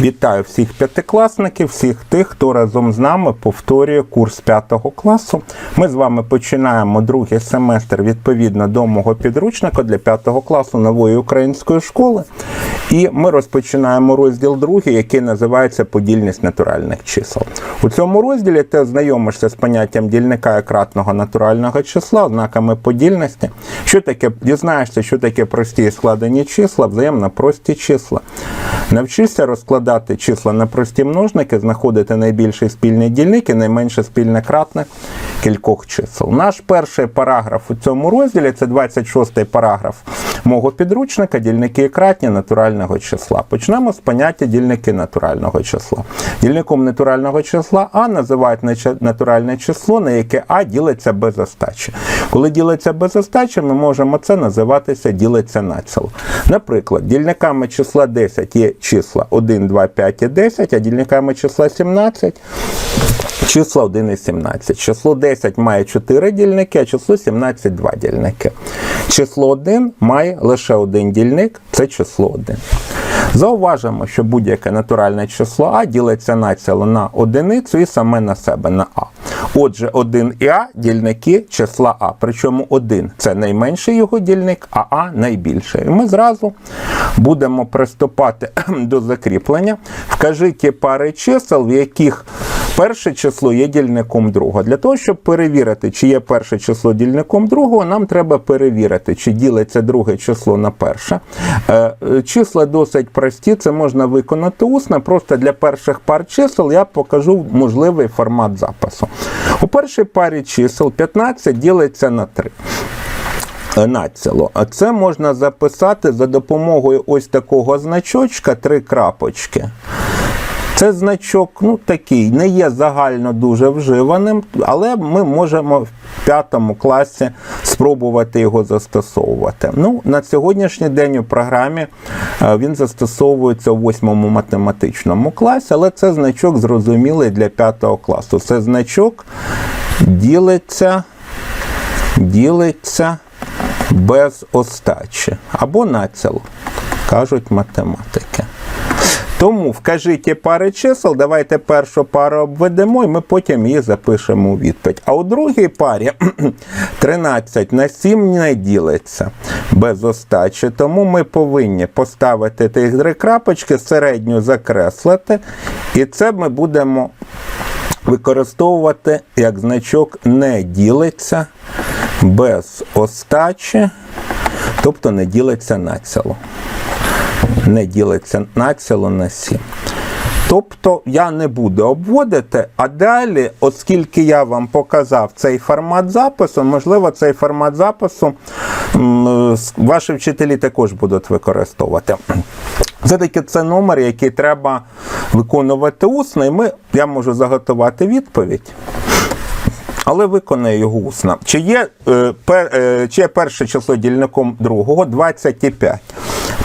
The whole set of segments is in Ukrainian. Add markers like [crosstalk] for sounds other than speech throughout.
Вітаю всіх п'ятикласників, всіх тих, хто разом з нами повторює курс п'ятого класу. Ми з вами починаємо другий семестр відповідно до мого підручника для п'ятого класу нової української школи. І ми розпочинаємо розділ другий, який називається Подільність натуральних чисел. У цьому розділі ти ознайомишся з поняттям дільника і кратного натурального числа, ознаками подільності. Що таке дізнаєшся, що таке прості і складені числа, взаємно прості числа. Навчишся розкладати числа на прості множники, знаходити найбільший спільний дільник і найменше спільне кратне кількох чисел. Наш перший параграф у цьому розділі це 26-й параграф мого підручника дільники і кратні натурального числа. Почнемо з поняття дільники натурального числа. Дільником натурального числа А називають натуральне число, на яке А ділиться без остачі. Коли ділиться без остачі, ми можемо це називатися ділиться націло. Наприклад, дільниками числа 10 є числа 1, 2, 5 і 10, а дільниками числа 17 числа 1 і 17. Число 10 має 4 дільники, а число 17 2 дільники. Число 1 має лише один дільник, це число 1. Зауважимо, що будь-яке натуральне число А ділиться націло на одиницю і саме на себе на А. Отже, 1 і А дільники числа А. Причому 1 це найменший його дільник, а А найбільший. І ми зразу будемо приступати [clears throat] до закріплення. Вкажи ті пари чисел, в яких Перше число є дільником другого. Для того, щоб перевірити, чи є перше число дільником другого, нам треба перевірити, чи ділиться друге число на перше. Е, е, Числа досить прості, це можна виконати усно. Просто для перших пар чисел я покажу можливий формат запису. У першій парі чисел 15 ділиться на 3 націло. А це можна записати за допомогою ось такого значочка, три крапочки. Це значок, ну такий, не є загально дуже вживаним, але ми можемо в п'ятому класі спробувати його застосовувати. Ну, на сьогоднішній день у програмі е, він застосовується у восьмому математичному класі, але це значок зрозумілий для п'ятого класу. Це значок ділиться, ділиться без остачі або націло, кажуть математики. Тому вкажіть пари чисел, давайте першу пару обведемо, і ми потім її запишемо у відповідь. А у другій парі [clears throat] 13 на 7 не ділиться без остачі, тому ми повинні поставити тих три крапочки, середню закреслити, і це ми будемо використовувати як значок не ділиться без остачі, тобто не ділиться націло не ділиться націло на 7. Тобто я не буду обводити, а далі, оскільки я вам показав цей формат запису, можливо, цей формат запису ваші вчителі також будуть використовувати. Все-таки це номер, який треба виконувати усно, і ми, я можу заготувати відповідь. Але виконаю його усно. Чи є, е, пер, е, чи є перше число дільником другого 25?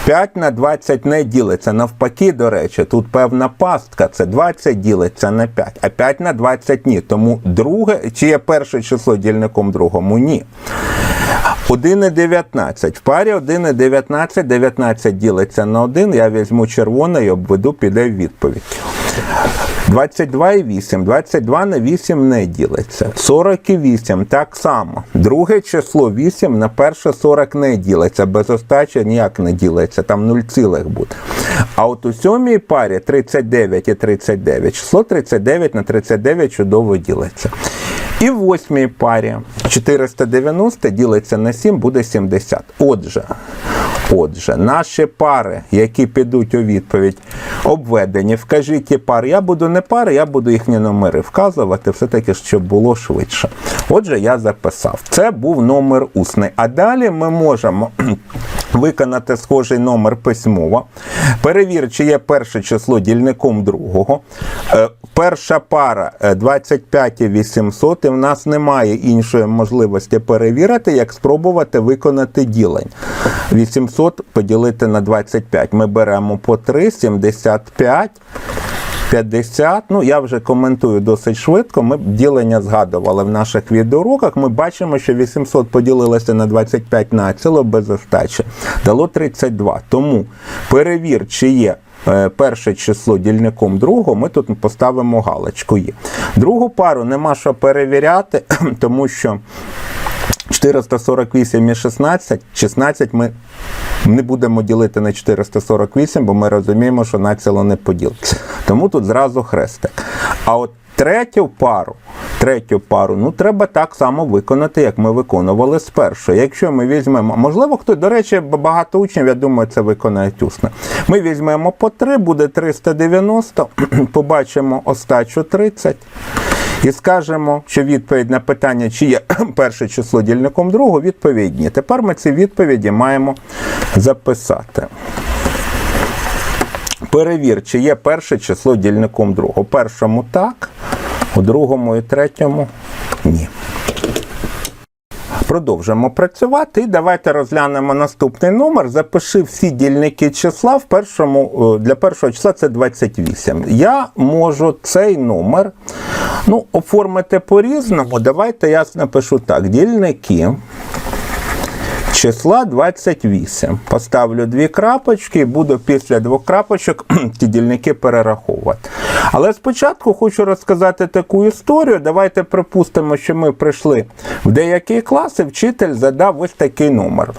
5 на 20 не ділиться. Навпаки, до речі, тут певна пастка. Це 20 ділиться на 5, а 5 на 20 ні. Тому друге, чи є перше число дільником другому? Ні. 1 і 19. В парі 1 і 19, 19 ділиться на 1. Я візьму червоне і обведу, піде відповідь. 22 і 8. 22 на 8 не ділиться. 48 так само. Друге число 8 на перше 40 не ділиться. Без остачі ніяк не ділиться. Там 0 цілих буде. А от у сьомій парі 39 і 39. Число 39 на 39 чудово ділиться. І в восьмій парі 490 ділиться на 7, буде 70. Отже, отже, наші пари, які підуть у відповідь, обведені, вкажіть ті пари. Я буду не пари, я буду їхні номери вказувати, все-таки, щоб було швидше. Отже, я записав. Це був номер усний. А далі ми можемо [clears throat] виконати схожий номер письмово. Перевір, чи є перше число дільником другого. Е, Перша пара е, 25 і 800, і в нас немає іншої можливості перевірити, як спробувати виконати ділень. 800 поділити на 25. Ми беремо по 3, 75. 50, ну я вже коментую досить швидко. Ми ділення згадували в наших відеоуроках. Ми бачимо, що 800 поділилося на 25 націло без остачі. Дало 32. Тому перевір, чи є е, перше число дільником другого, ми тут поставимо галочку є. Другу пару нема що перевіряти, [clears throat] тому що 448 і 16, 16 ми не будемо ділити на 448, бо ми розуміємо, що націло не поділиться. Тому тут зразу хрестик. А от третю пару, третю пару, ну треба так само виконати, як ми виконували з першої. Якщо ми візьмемо, можливо, хто, до речі, багато учнів, я думаю, це виконають усно. Ми візьмемо по 3, буде 390, [clears throat] побачимо остачу 30. І скажемо, що відповідь на питання, чи є [clears throat] перше число дільником другого, відповідь ні. Тепер ми ці відповіді маємо записати. Перевір, чи є перше число дільником другого. У першому так, у другому і третьому ні. Продовжимо працювати і давайте розглянемо наступний номер. Запиши всі дільники числа. В першому, е, для першого числа це 28. Я можу цей номер ну, оформити по-різному. Давайте я напишу так: дільники числа 28. Поставлю дві крапочки і буду після двох крапочок [clears throat] ті дільники перераховувати. Але спочатку хочу розказати таку історію. Давайте припустимо, що ми прийшли в деякі класи, вчитель задав ось такий номер.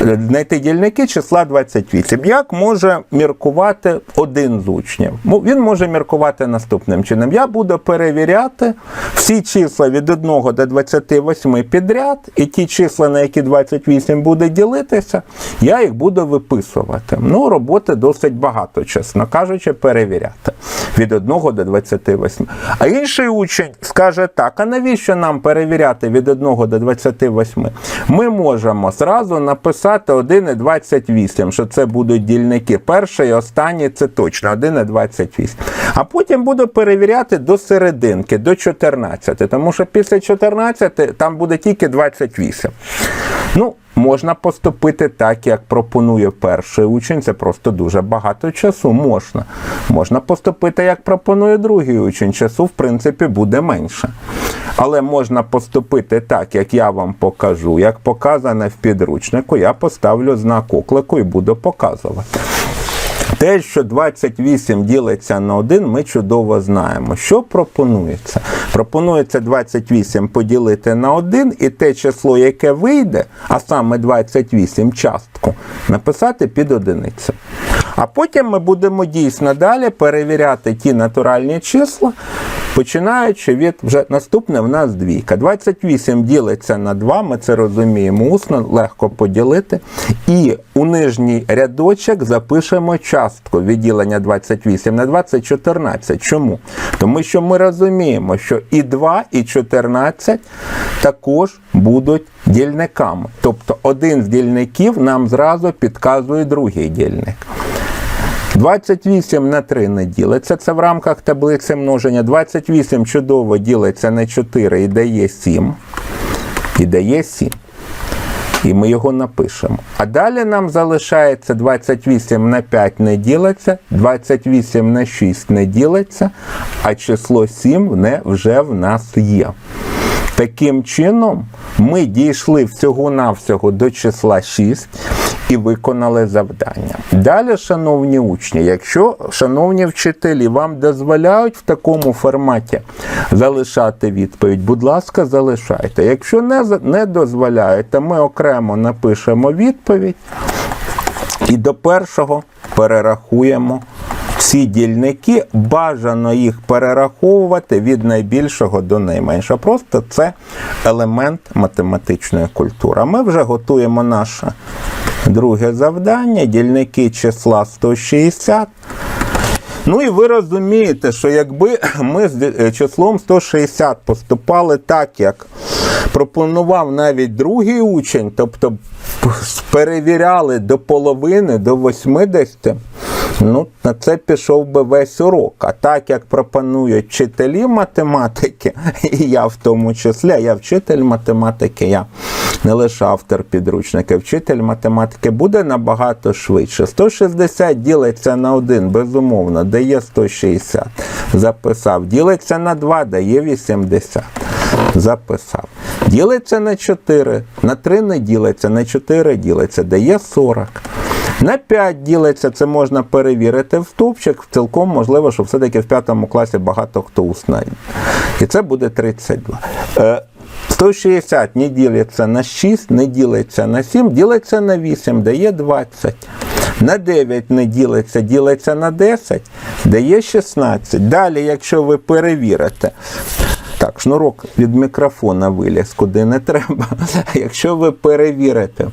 Знайти дільники числа 28. Як може міркувати один з учнів? Ну, Він може міркувати наступним чином. Я буду перевіряти всі числа від 1 до 28 підряд, і ті числа, на які 28 буде ділитися, я їх буду виписувати. Ну, роботи досить багато, чесно кажучи, перевіряти від 1 до 28. А інший учень скаже так: а навіщо нам перевіряти від 1 до 28? Ми можемо зразу написати 1 і 28, що це будуть дільники. Перший і останній це точно 1 і 28. А потім буду перевіряти до серединки, до 14, тому що після 14 там буде тільки 28. Ну, Можна поступити так, як пропонує перший учень. Це просто дуже багато часу. Можна. Можна поступити, як пропонує другий учень. Часу, в принципі, буде менше. Але можна поступити так, як я вам покажу. Як показане в підручнику, я поставлю знак оклику і буду показувати. Те, що 28 ділиться на 1, ми чудово знаємо. Що пропонується? Пропонується 28 поділити на 1 і те число, яке вийде, а саме 28 частку, написати під одиницю. А потім ми будемо дійсно далі перевіряти ті натуральні числа, починаючи від вже наступне в нас двійка. 28 ділиться на 2, ми це розуміємо усно, легко поділити. І у нижній рядочок запишемо частку відділення 28 на 2 це 14. Чому? Тому що ми розуміємо, що і 2, і 14 також будуть дільниками. Тобто один з дільників нам зразу підказує другий дільник. 28 на 3 не ділиться, це в рамках таблиці множення. 28 чудово ділиться на 4 і дає 7. І дає 7. І ми його напишемо. А далі нам залишається 28 на 5 не ділиться, 28 на 6 не ділиться, а число 7 не вже в нас є. Таким чином, ми дійшли всього-навсього до числа 6 і виконали завдання. Далі, шановні учні, якщо, шановні вчителі, вам дозволяють в такому форматі залишати відповідь, будь ласка, залишайте. Якщо не, не дозволяють, то ми окремо напишемо відповідь і до першого перерахуємо всі дільники, бажано їх перераховувати від найбільшого до найменшого. Просто це елемент математичної культури. Ми вже готуємо наше друге завдання, дільники числа 160. Ну і ви розумієте, що якби ми з числом 160 поступали так, як пропонував навіть другий учень, тобто перевіряли до половини, до 80, ну, на це пішов би весь урок. А так як пропонують вчителі математики, [laughs] і я в тому числі, я вчитель математики, я не лише автор підручника, вчитель математики буде набагато швидше. 160 ділиться на 1, безумовно, дає 160. Записав. Ділиться на 2, дає 80. Записав. Ділиться на 4, на 3 не ділиться, на 4 ділиться, дає 40. На 5 ділиться, це можна перевірити в стовпчик. Цілком можливо, що все-таки в 5 класі багато хто узнає. І це буде 32. Е, 160 не ділиться на 6, не ділиться на 7, ділиться на 8, дає 20. На 9 не ділиться, ділиться на 10, дає 16. Далі, якщо ви перевірите, так, шнурок від мікрофона виліз, куди не треба. [laughs] Якщо ви перевірите,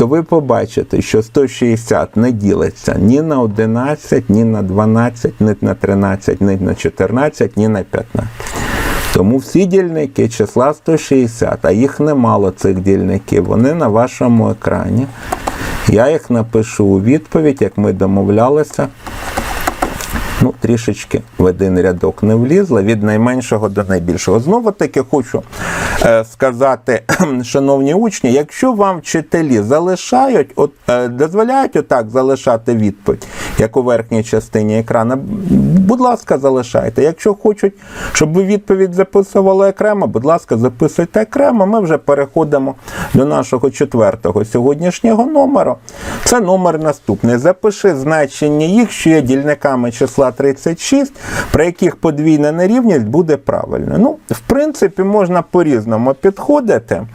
то ви побачите, що 160 не ділиться ні на 11, ні на 12, ні на 13, ні на 14, ні на 15. Тому всі дільники числа 160, а їх немало цих дільників, вони на вашому екрані. Я їх напишу у відповідь, як ми домовлялися. Ну, трішечки в один рядок не влізла від найменшого до найбільшого. Знову таки хочу сказати, [clears throat] шановні учні, якщо вам вчителі залишають, от, е, дозволяють отак залишати відповідь, як у верхній частині екрану, будь ласка, залишайте. Якщо хочуть, щоб ви відповідь записували окремо, будь ласка, записуйте окремо. Ми вже переходимо до нашого четвертого сьогоднішнього номеру. Це номер наступний. Запиши значення їх, що є дільниками числа 36, при яких подвійна нерівність буде правильно. Ну, в принципі, можна по-різному підходити.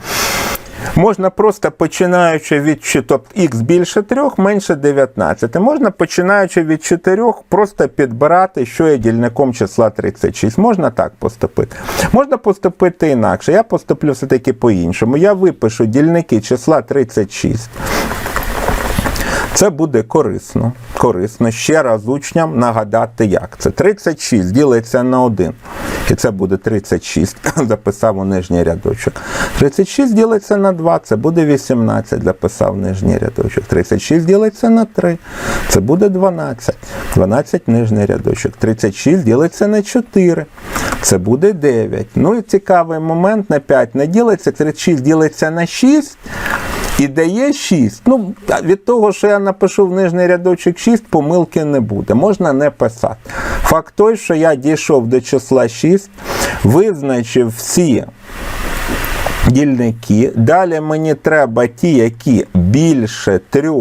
Можна просто починаючи від тобто х більше 3, менше 19. Можна починаючи від 4, просто підбирати, що є дільником числа 36. Можна так поступити. Можна поступити інакше. Я поступлю все-таки по-іншому. Я випишу дільники числа 36. Це буде корисно. Корисно ще раз учням нагадати, як це. 36 ділиться на 1. І це буде 36. [laughs] Записав у нижній рядочок. 36 ділиться на 2, це буде 18. Записав нижній рядочок. 36 ділиться на 3. Це буде 12. 12 нижній рядочок. 36 ділиться на 4. Це буде 9. Ну і цікавий момент на 5 не ділиться. 36 ділиться на 6. І дає 6. Ну, від того, що я напишу в нижній рядочок 6, помилки не буде. Можна не писати. Факт той, що я дійшов до числа 6, визначив всі дільники. Далі мені треба ті, які більше 3,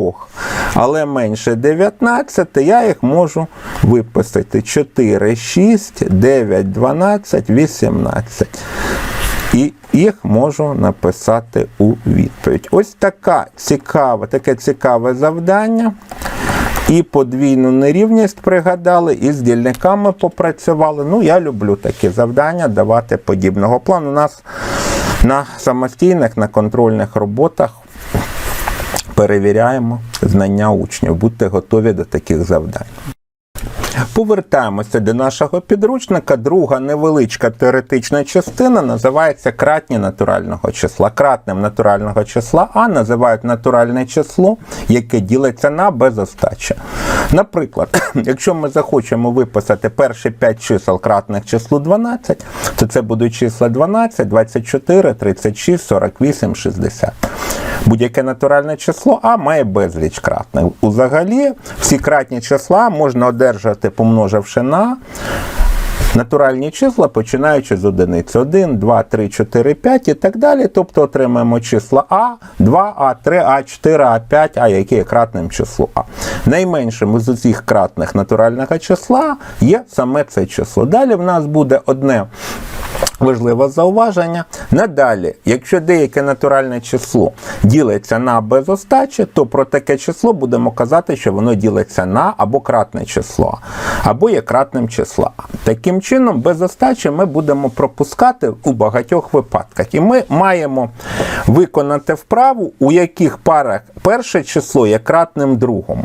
але менше 19, я їх можу виписати. 4, 6, 9, 12, 18 і їх можу написати у відповідь. Ось така цікава, таке цікаве завдання. І подвійну нерівність пригадали, і з дільниками попрацювали. Ну, я люблю такі завдання давати подібного плану. У нас на самостійних, на контрольних роботах перевіряємо знання учнів. Будьте готові до таких завдань. Повертаємося до нашого підручника. Друга невеличка теоретична частина називається кратні натурального числа. Кратним натурального числа А називають натуральне число, яке ділиться на без остачі. Наприклад, [clears throat] якщо ми захочемо виписати перші 5 чисел кратних числу 12, то це будуть числа 12, 24, 36, 48, 60. Будь-яке натуральне число А має безліч кратних. Узагалі всі кратні числа можна одержати, помноживши на натуральні числа, починаючи з одиниці. 1, 2, 3, 4, 5 і так далі. Тобто отримаємо числа А, 2, А, 3, А, 4, А, 5, А, яке є кратним числу А. Найменшим із усіх кратних натурального числа є саме це число. Далі в нас буде одне Важливе зауваження. Надалі, якщо деяке натуральне число ділиться на без остачі, то про таке число будемо казати, що воно ділиться на або кратне число, або є кратним числа. Таким чином, без остачі ми будемо пропускати у багатьох випадках. І ми маємо виконати вправу, у яких парах перше число є кратним другому.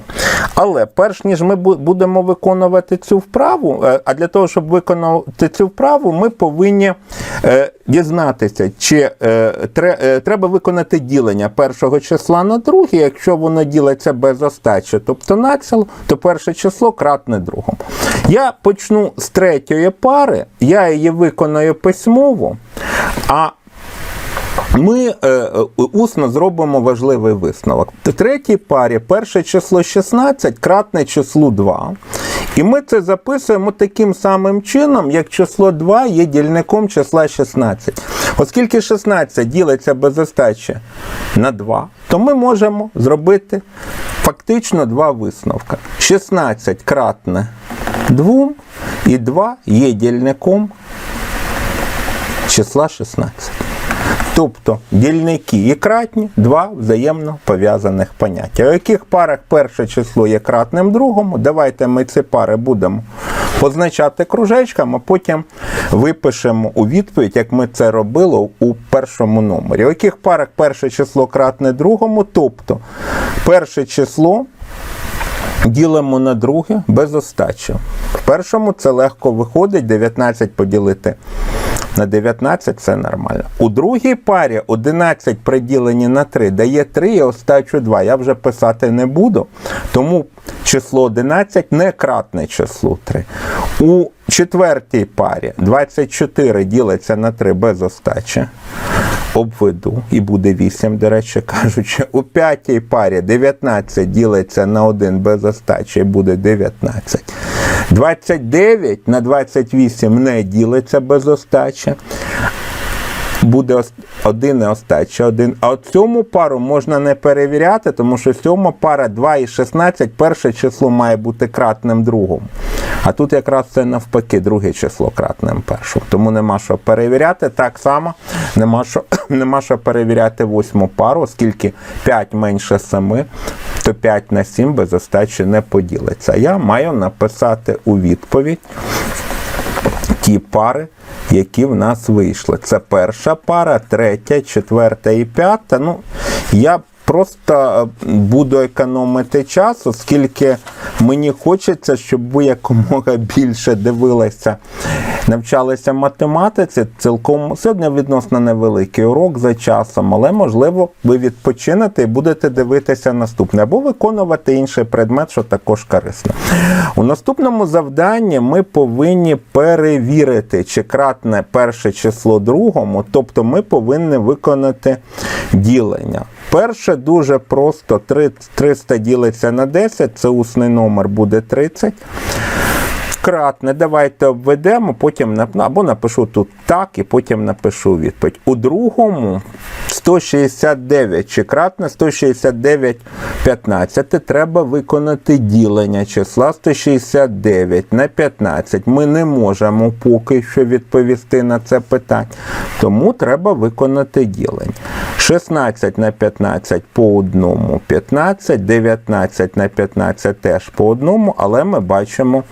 Але перш ніж ми будемо виконувати цю вправу, е, а для того, щоб виконати цю вправу, ми повинні е, дізнатися, чи е, тре- треба виконати ділення першого числа на друге. Якщо воно ділиться без остачі, тобто націло, то перше число кратне другому. Я почну з третьої пари, я її виконаю письмово, а ми е, е, усно зробимо важливий висновок. В третій парі перше число 16 кратне числу 2. І ми це записуємо таким самим чином, як число 2 є дільником числа 16. Оскільки 16 ділиться без остачі на 2, то ми можемо зробити фактично два висновка. 16 кратне 2 і 2 є дільником числа 16. Тобто дільники і кратні два взаємно пов'язаних поняття. У яких парах перше число є кратним другому, давайте ми ці пари будемо позначати кружечком, а потім випишемо у відповідь, як ми це робили у першому номері. У яких парах перше число кратне другому, тобто перше число ділимо на друге без остачі. В першому це легко виходить, 19 поділити на 19 це нормально. У другій парі 11 приділені на 3 дає 3 і остачу 2. Я вже писати не буду, тому число 11 не кратне числу 3. У четвертій парі 24 ділиться на 3 без остачі. Обведу і буде 8, до речі кажучи. У п'ятій парі 19 ділиться на 1 без остачі і буде 19. 29 на 28 не ділиться без остача. Буде один і остача, один. А от цьому пару можна не перевіряти, тому що сьома пара 2 і 16, перше число має бути кратним другому. А тут якраз це навпаки, друге число кратним першому. Тому нема що перевіряти. Так само нема що, [coughs] нема що перевіряти восьму пару, оскільки 5 менше 7, то 5 на 7 без остачі не поділиться. Я маю написати у відповідь ті пари, які в нас вийшли. Це перша пара, третя, четверта і п'ята. Ну, я просто е, буду економити час, оскільки мені хочеться, щоб ви якомога більше дивилися, навчалися математиці. Цілком сьогодні відносно невеликий урок за часом, але можливо ви відпочинете і будете дивитися наступне, або виконувати інший предмет, що також корисно. У наступному завданні ми повинні перевірити, чи кратне перше число другому, тобто ми повинні виконати ділення. Перше дуже просто: 300 ділиться на 10, це усний номер буде 30. Кратне, давайте обведемо, потім або напишу тут так, і потім напишу відповідь. У другому 169 чи кратне 169 15 треба виконати ділення числа 169 на 15. Ми не можемо поки що відповісти на це питання. Тому треба виконати ділення. 16 на 15 по одному 15, 19 на 15 теж по одному, але ми бачимо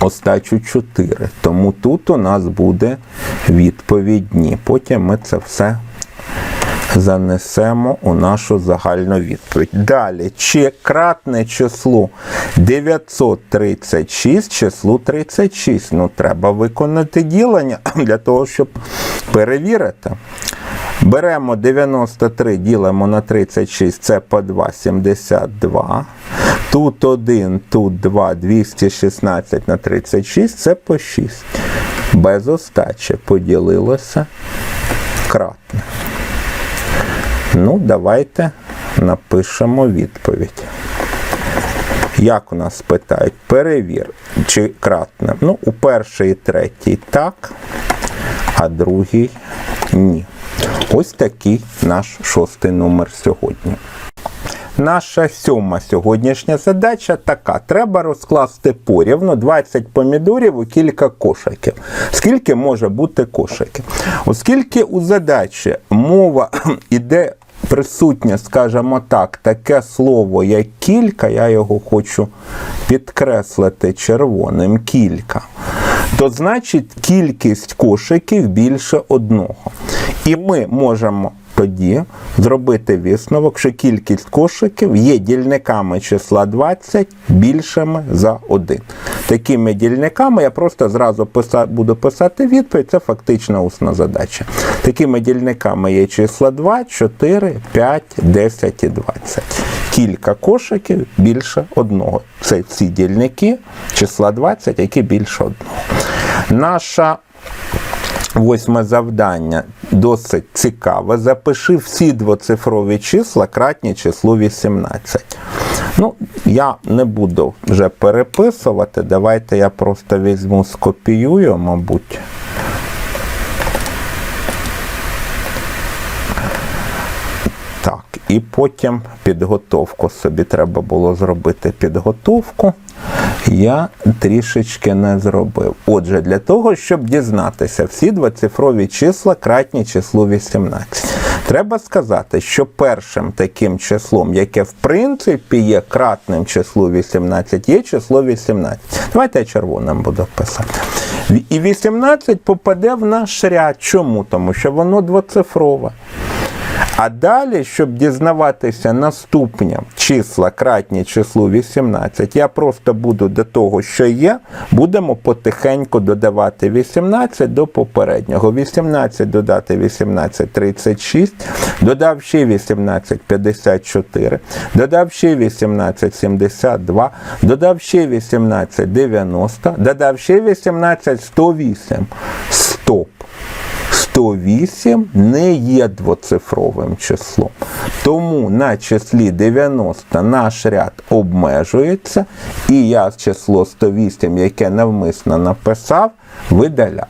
остачу 4. Тому тут у нас буде відповідні. Потім ми це все занесемо у нашу загальну відповідь. Далі, чи кратне число 936 числу 36. Ну, треба виконати ділення для того, щоб перевірити. Беремо 93, ділимо на 36, це по 2, 72. Тут 1, тут 2, 216 на 36, це по 6. Без остачі поділилося кратне. Ну, давайте напишемо відповідь. Як у нас питають? Перевір, чи кратне. Ну, у перший і третій так, а другий ні. Ось такий наш шостий номер сьогодні. Наша сьома сьогоднішня задача така: треба розкласти порівну 20 помідорів у кілька кошиків. Скільки може бути кошиків? Оскільки у задачі мова [clears throat] іде присутнє, скажімо так, таке слово, як кілька, я його хочу підкреслити червоним кілька. То значить кількість кошиків більше одного. І ми можемо тоді зробити висновок, що кількість кошиків є дільниками числа 20 більшими за 1. Такими дільниками я просто зразу буду писати відповідь, це фактично усна задача. Такими дільниками є числа 2, 4, 5, 10 і 20. Кілька кошиків більше одного. Це ці дільники числа 20, які більше одного. Наша Восьме завдання досить цікаве. Запиши всі двоцифрові числа кратні числу 18. Ну, я не буду вже переписувати. Давайте я просто візьму, скопіюю, мабуть. Так, і потім підготовку собі треба було зробити підготовку. Я трішечки не зробив. Отже, для того, щоб дізнатися всі двоцифрові числа кратні числу 18. Треба сказати, що першим таким числом, яке в принципі є кратним числу 18, є число 18. Давайте я червоним буду писати. І 18 попаде в наш ряд. Чому? Тому що воно двоцифрове. А далі, щоб дізнаватися наступні числа, кратні числу 18, я просто буду до того, що є, будемо потихеньку додавати 18 до попереднього. 18 додати 18 36, додав ще 18 54, додав ще 18 72, додав ще 18 90, додав ще 18 108. Стоп. 108 не є двоцифровим числом. Тому на числі 90 наш ряд обмежується, і я число 108, яке навмисно написав, видаляю.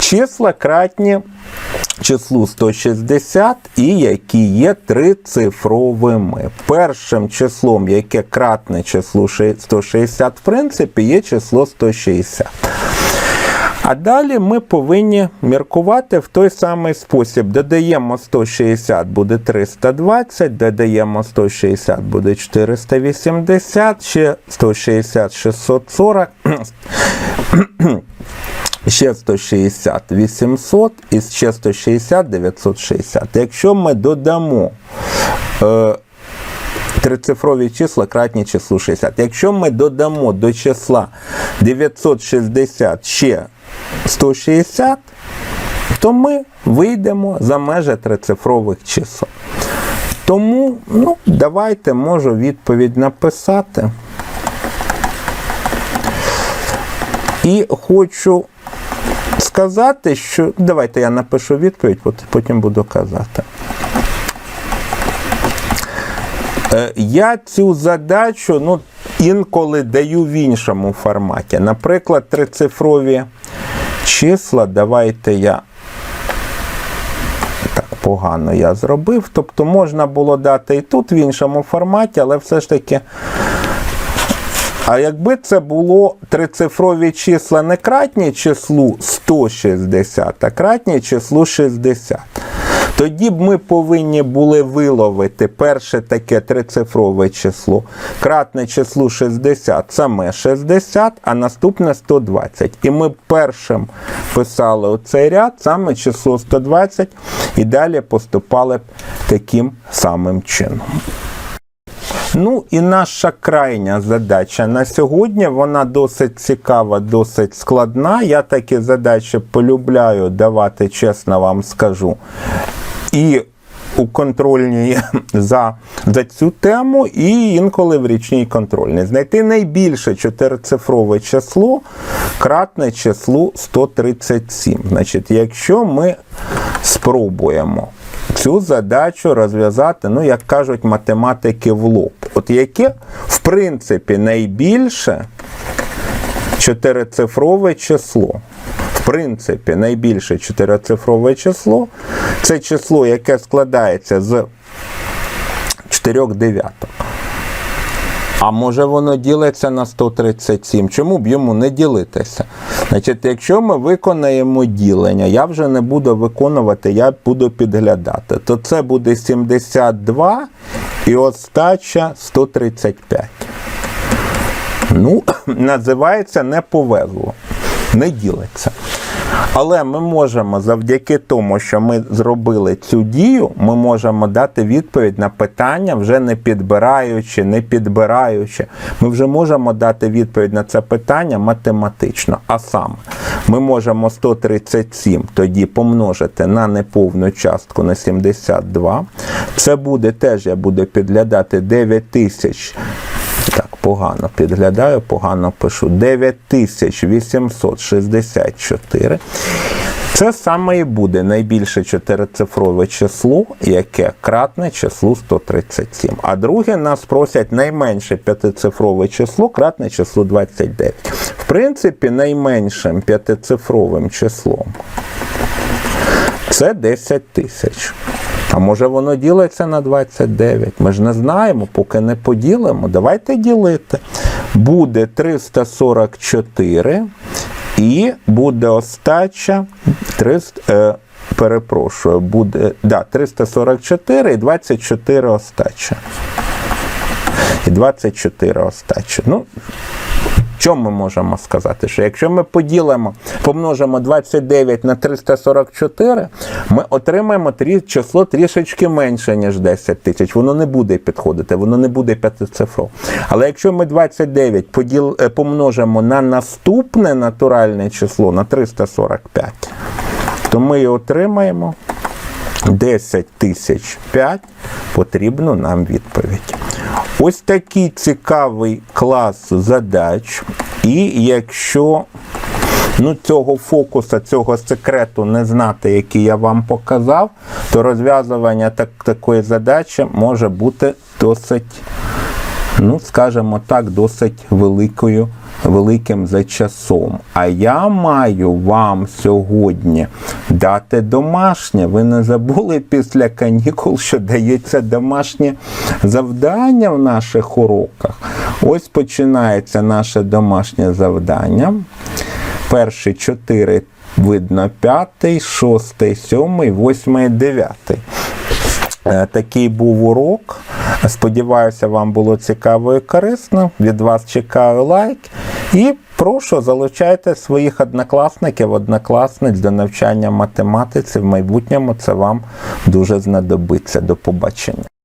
Числа кратні числу 160 і які є трицифровими. Першим числом, яке кратне числу 160, в принципі, є число 160. А далі ми повинні міркувати в той самий спосіб. Додаємо 160 буде 320, додаємо 160 буде 480, ще 160 640. Ще 160 800 [clears throat] і ще 160 960. Якщо ми додамо е, трицифрові числа кратні числу 60. Якщо ми додамо до числа 960 ще 160, то ми вийдемо за межі трицифрових чисел. Тому, ну, давайте можу відповідь написати. І хочу сказати, що. Давайте я напишу відповідь, потім буду казати. Е, Я цю задачу ну, інколи даю в іншому форматі. Наприклад, трицифрові числа, давайте я так погано я зробив. Тобто можна було дати і тут в іншому форматі, але все ж таки. А якби це було трицифрові числа не кратні числу 160, а кратні числу 60. Тоді б ми повинні були виловити перше таке трицифрове число, кратне числу 60, саме 60, а наступне 120. І ми першим писали оцей ряд, саме число 120, і далі поступали б таким самим чином. Ну і наша крайня задача на сьогодні, вона досить цікава, досить складна. Я такі задачі полюбляю давати, чесно вам скажу. І у за за цю тему, і інколи в річній контрольній. Знайти найбільше чотирицифрове число, кратне числу 137. Значить, якщо ми спробуємо цю задачу розв'язати, ну, як кажуть математики в лоб. От яке, в принципі, найбільше чотирицифрове число. Принципі, найбільше чотирицифрове число це число, яке складається з 4 дев'яток. А може воно ділиться на 137. Чому б йому не ділитися? Значить, якщо ми виконаємо ділення, я вже не буду виконувати, я буду підглядати, то це буде 72 і остача 135. Ну, [clears throat] називається не повезло, не ділиться. Але ми можемо завдяки тому, що ми зробили цю дію, ми можемо дати відповідь на питання, вже не підбираючи, не підбираючи. Ми вже можемо дати відповідь на це питання математично. А саме, ми можемо 137 тоді помножити на неповну частку на 72. Це буде теж, я буду підглядати 9000. Так, погано підглядаю, погано пишу. 9864. Це саме і буде найбільше чотирицифрове число, яке кратне числу 137. А друге нас просять найменше п'ятицифрове число, кратне число 29. В принципі, найменшим п'ятицифровим числом це 10 тисяч. А може воно ділиться на 29? Ми ж не знаємо, поки не поділимо. Давайте ділити. Буде 344 і буде остача 300, е, перепрошую, буде да, 344 і 24 остача. І 24 остача. Ну, що ми можемо сказати? Що якщо ми поділимо, помножимо 29 на 344, ми отримаємо трі, число трішечки менше, ніж 10 тисяч. Воно не буде підходити, воно не буде п'ятицифрове. Але якщо ми 29 поділ, е, помножимо на наступне натуральне число на 345, то ми отримаємо 10 тисяч 5 потрібну нам відповідь. Ось такий цікавий клас задач. І якщо ну, цього фокуса, цього секрету не знати, який я вам показав, то розв'язування так, такої задачі може бути досить, ну, скажімо так, досить великою. Великим за часом. А я маю вам сьогодні дати домашнє. Ви не забули після канікул, що дається домашнє завдання в наших уроках. Ось починається наше домашнє завдання. Перші чотири видно п'ятий, шостий, сьомий, восьмий, дев'ятий. Е, Такий був урок. Сподіваюся, вам було цікаво і корисно. Від вас чекаю лайк. І прошу залучайте своїх однокласників, однокласниць до навчання математиці. В майбутньому це вам дуже знадобиться. До побачення.